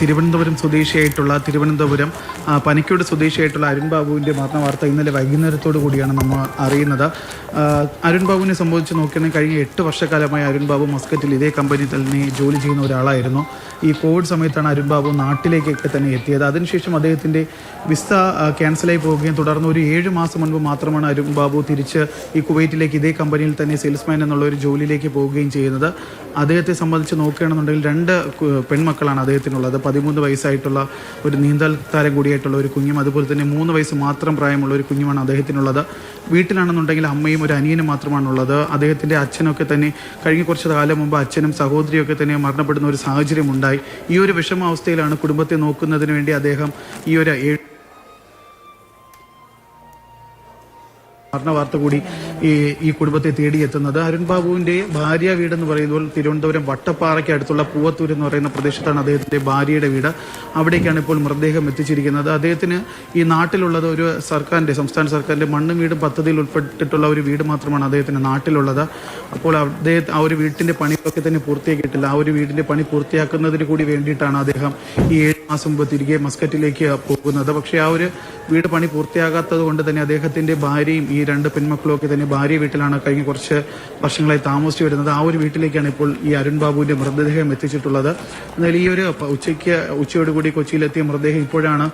തിരുവനന്തപുരം സ്വദേശിയായിട്ടുള്ള തിരുവനന്തപുരം പനിക്കോട് സ്വദേശിയായിട്ടുള്ള അരുൺ ബാബുവിന്റെ മരണ വാർത്ത ഇന്നലെ വൈകുന്നേരത്തോടു കൂടിയാണ് നമ്മൾ അറിയുന്നത്. അരുൺ ബാബുവിനെ സംബന്ധിച്ച് നോക്കുകയാണെങ്കിൽ കഴിഞ്ഞ എട്ട് വർഷക്കാലമായി അരുൺ ബാബു മസ്കറ്റിൽ ഇതേ കമ്പനി തന്നെ ജോലി ചെയ്യുന്ന ഒരാളായിരുന്നു. ഈ കോവിഡ് സമയത്താണ് അരുൺ ബാബു നാട്ടിലേക്കൊക്കെ തന്നെ എത്തിയത്. അതിനുശേഷം അദ്ദേഹത്തിന്റെ വിസ ക്യാൻസലായി പോവുകയും തുടർന്ന് ഒരു ഏഴ് മാസം മുൻപ് മാത്രമാണ് അരുൺ ബാബു തിരിച്ച് ഈ കുവൈറ്റിലേക്ക് ഇതേ കമ്പനിയിൽ തന്നെ സെയിൽസ്മാൻ എന്നുള്ള ഒരു ജോലിയിലേക്ക് പോവുകയും ചെയ്യുന്നത്. അദ്ദേഹത്തെ സംബന്ധിച്ച് നോക്കുകയാണെന്നുണ്ടെങ്കിൽ രണ്ട് പെൺമക്കളാണ് അദ്ദേഹത്തിനുള്ളത്. പതിമൂന്ന് വയസ്സായിട്ടുള്ള ഒരു നീന്തൽ താരം കൂടിയായിട്ടുള്ള ഒരു കുഞ്ഞും അതുപോലെ തന്നെ മൂന്ന് വയസ്സ് മാത്രം പ്രായമുള്ള ഒരു കുഞ്ഞുമാണ് അദ്ദേഹത്തിനുള്ളത്. വീട്ടിലാണെന്നുണ്ടെങ്കിൽ അമ്മയും ഒരു അനിയനും മാത്രമാണുള്ളത്. അദ്ദേഹത്തിന്റെ അച്ഛനൊക്കെ തന്നെ കഴിഞ്ഞ കുറച്ച് കാലം മുമ്പ് അച്ഛനും സഹോദരിയൊക്കെ തന്നെ മരണപ്പെടുന്ന ഒരു സാഹചര്യം ഉണ്ടായി ഈ ഒരു വിഷമാവസ്ഥയിലാണ് കുടുംബത്തെ നോക്കുന്നതിന് വേണ്ടി അദ്ദേഹം ഈ ഒരു മരണ വാർത്ത കൂടി ഈ ഈ കുടുംബത്തെ തേടിയെത്തുന്നത്. അരുൺ ബാബുവിന്റെ ഭാര്യ വീടെന്ന് പറയുമ്പോൾ തിരുവനന്തപുരം വട്ടപ്പാറയ്ക്ക് അടുത്തുള്ള പൂവത്തൂർ എന്ന് പറയുന്ന പ്രദേശത്താണ് അദ്ദേഹത്തിന്റെ ഭാര്യയുടെ വീട്. അവിടേക്കാണ് ഇപ്പോൾ മൃതദേഹം എത്തിച്ചിരിക്കുന്നത്. അദ്ദേഹത്തിന് ഈ നാട്ടിലുള്ളത് ഒരു സർക്കാരിന്റെ സംസ്ഥാന സർക്കാരിന്റെ മണ്ണും വീടും പദ്ധതിയിൽ ഉൾപ്പെട്ടിട്ടുള്ള ഒരു വീട് മാത്രമാണ് അദ്ദേഹത്തിന് നാട്ടിലുള്ളത്. അപ്പോൾ അദ്ദേഹം ആ ഒരു വീട്ടിന്റെ പണിയൊക്കെ തന്നെ പൂർത്തിയാക്കിയിട്ടില്ല. ആ ഒരു വീടിന്റെ പണി പൂർത്തിയാക്കുന്നതിന് കൂടി വേണ്ടിയിട്ടാണ് അദ്ദേഹം ഈ ഏഴ് മാസം മുമ്പ് തിരികെ മസ്കറ്റിലേക്ക് പോകുന്നത്. പക്ഷേ ആ ഒരു വീട് പണി പൂർത്തിയാകാത്തത് കൊണ്ട് തന്നെ അദ്ദേഹത്തിന്റെ ഭാര്യയും ഈ രണ്ട് പെൺമക്കളും ഒക്കെ തന്നെ ഭാര്യ വീട്ടിലാണ് കഴിഞ്ഞ കുറച്ച് വർഷങ്ങളായി താമസിച്ചു വരുന്നത്. ആ ഒരു വീട്ടിലേക്കാണ് ഇപ്പോൾ ഈ അരുൺ ബാബുവിന്റെ മൃതദേഹം എത്തിച്ചിട്ടുള്ളത്. എന്നാൽ ഈ ഒരു ഉച്ചയ്ക്ക് ഉച്ചയോടുകൂടി കൊച്ചിയിലെത്തിയ മൃതദേഹം ഇപ്പോഴാണ്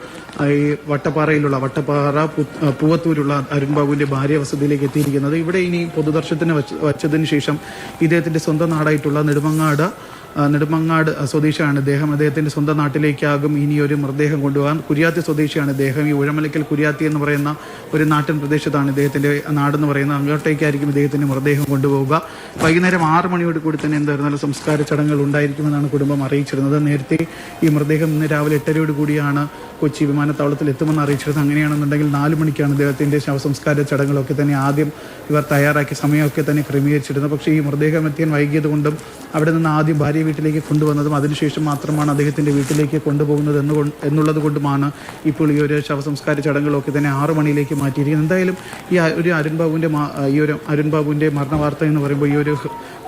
ഈ വട്ടപ്പാറയിലുള്ള വട്ടപ്പാറ പൂവത്തൂരുള്ള അരുൺ ബാബുവിന്റെ ഭാര്യ വസതിയിലേക്ക് എത്തിയിരിക്കുന്നത്. ഇവിടെ ഇനി പൊതുദർശനത്തിന് വച്ച- വച്ചതിന് ശേഷം ഇദ്ദേഹത്തിന്റെ സ്വന്തം നാടായിട്ടുള്ള നെടുമങ്ങാട് നെടുമങ്ങാട് സ്വദേശിയാണ് ഇദ്ദേഹം. അദ്ദേഹത്തിന്റെ സ്വന്തം നാട്ടിലേക്കാകും ഇനി ഒരു മൃതദേഹം കൊണ്ടുപോകാൻ. കുര്യാത്തി സ്വദേശിയാണ് ഇദ്ദേഹം. ഈ ഉഴമലക്കൽ കുര്യാത്തി എന്ന് പറയുന്ന ഒരു നാട്ടിൻ പ്രദേശത്താണ് ഇദ്ദേഹത്തിന്റെ നാടെന്ന് പറയുന്നത്. അങ്ങോട്ടേക്കായിരിക്കും ഇദ്ദേഹത്തിന്റെ മൃതദേഹം കൊണ്ടുപോവുക. വൈകുന്നേരം ആറ് മണിയോട് കൂടി തന്നെ എന്തായിരുന്നാലും സംസ്കാര ചടങ്ങുകൾ ഉണ്ടായിരിക്കുമെന്നാണ് കുടുംബം അറിയിച്ചിരുന്നത്. നേരത്തെ ഈ മൃതദേഹം ഇന്ന് രാവിലെ എട്ടരയോട് കൂടിയാണ് കൊച്ചി വിമാനത്താവളത്തിൽ എത്തുമെന്ന് അറിയിച്ചിരുന്നത്. അങ്ങനെയാണെന്നുണ്ടെങ്കിൽ നാല് മണിക്കാണ് ഇദ്ദേഹത്തിന്റെ ശവസംസ്കാര ചടങ്ങുകളൊക്കെ തന്നെ ആദ്യം ഇവർ തയ്യാറാക്കി സമയമൊക്കെ തന്നെ ക്രമീകരിച്ചിരുന്നത്. പക്ഷേ ഈ മൃതദേഹം എത്തിയാൻ വൈകിയത് കൊണ്ടും അവിടെ നിന്ന് ആദ്യം ഭാര്യ വീട്ടിലേക്ക് കൊണ്ടുവന്നതും അതിനുശേഷം മാത്രമാണ് അദ്ദേഹത്തിന്റെ വീട്ടിലേക്ക് കൊണ്ടുപോകുന്നത് എന്ന് എന്നുള്ളത് കൊണ്ടുമാണ് ഇപ്പോൾ ഈ ഒരു ശവസംസ്കാര ചടങ്ങുകളൊക്കെ തന്നെ ആറു മണിയിലേക്ക് മാറ്റിയിരിക്കുന്നത്. എന്തായാലും ഈ ഒരു അരുൺ ബാബുവിന്റെ ഈ ഒരു അരുൺ ബാബുവിന്റെ മരണ വാർത്ത എന്ന് പറയുമ്പോൾ ഈ ഒരു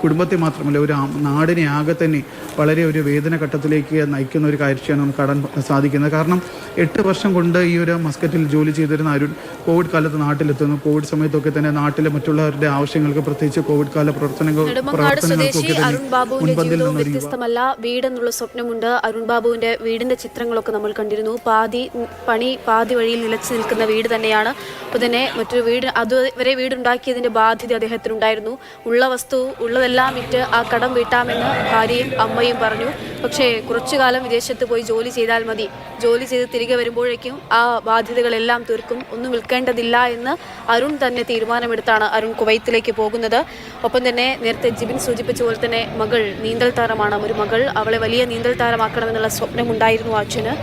കുടുംബത്തെ മാത്രമല്ല ഒരു നാടിനെ ആകെ തന്നെ വളരെ ഒരു വേദന ഘട്ടത്തിലേക്ക് നയിക്കുന്ന ഒരു കാഴ്ചയാണ് നമുക്ക് കാണാൻ സാധിക്കുന്നത്. കാരണം എട്ട് വർഷം കൊണ്ട് ഈ ഒരു മസ്കറ്റിൽ ജോലി ചെയ്തിരുന്ന അരുൺ കോവിഡ് കാലത്ത് നാട്ടിലെത്തുന്നു. കോവിഡ് സമയത്തൊക്കെ തന്നെ നാട്ടിലെ മറ്റുള്ളവരുടെ ആവശ്യങ്ങൾക്ക് പ്രത്യേകിച്ച് കോവിഡ് കാല പ്രവർത്തനങ്ങൾ പ്രവർത്തനങ്ങൾക്കൊക്കെ തന്നെ ബാബുവിന്റെ മുൻപന്തിൽ ജീവിതവും വ്യത്യസ്തമല്ല. വീടെന്നുള്ള സ്വപ്നമുണ്ട്. അരുൺ ബാബുവിന്റെ വീടിന്റെ ചിത്രങ്ങളൊക്കെ നമ്മൾ കണ്ടിരുന്നു. പാതി പണി പാതി വഴിയിൽ നിലച്ചു നിൽക്കുന്ന വീട് തന്നെയാണ്. അപ്പോൾ തന്നെ മറ്റൊരു വീട് അതുവരെ വീടുണ്ടാക്കിയതിന്റെ ബാധ്യത അദ്ദേഹത്തിനുണ്ടായിരുന്നു. ഉള്ള വസ്തു ഉള്ളതെല്ലാം വിറ്റ് ആ കടം വീട്ടാമെന്ന് ഭാര്യയും അമ്മയും പറഞ്ഞു. പക്ഷേ കുറച്ചു കാലം വിദേശത്ത് പോയി ജോലി ചെയ്താൽ മതി. ജോലി ചെയ്ത് തിരികെ വരുമ്പോഴേക്കും ആ ബാധ്യതകളെല്ലാം തീർക്കും. ഒന്നും വിൽക്കേണ്ടതില്ല എന്ന് അരുൺ തന്നെ തീരുമാനമെടുത്താണ് അരുൺ കുവൈത്തിലേക്ക് പോകുന്നത്. ഒപ്പം തന്നെ നേരത്തെ ജിബിൻ സൂചിപ്പിച്ച പോലെ തന്നെ മകൾ നീന്തൽ താരമാണ്. ഒരു മകൾ അവളെ വലിയ നീന്തൽ താരമാക്കണമെന്നുള്ള സ്വപ്നമുണ്ടായിരുന്നു അച്ഛന്.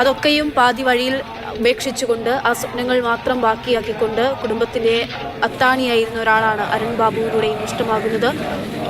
അതൊക്കെയും പാതി വഴിയിൽ ഉപേക്ഷിച്ചുകൊണ്ട് ആ സ്വപ്നങ്ങൾ മാത്രം ബാക്കിയാക്കിക്കൊണ്ട് കുടുംബത്തിന്റെ അത്താണിയായിരുന്ന ഒരാളാണ് അരുൺ ബാബുവിലൂടെയും നഷ്ടമാകുന്നത്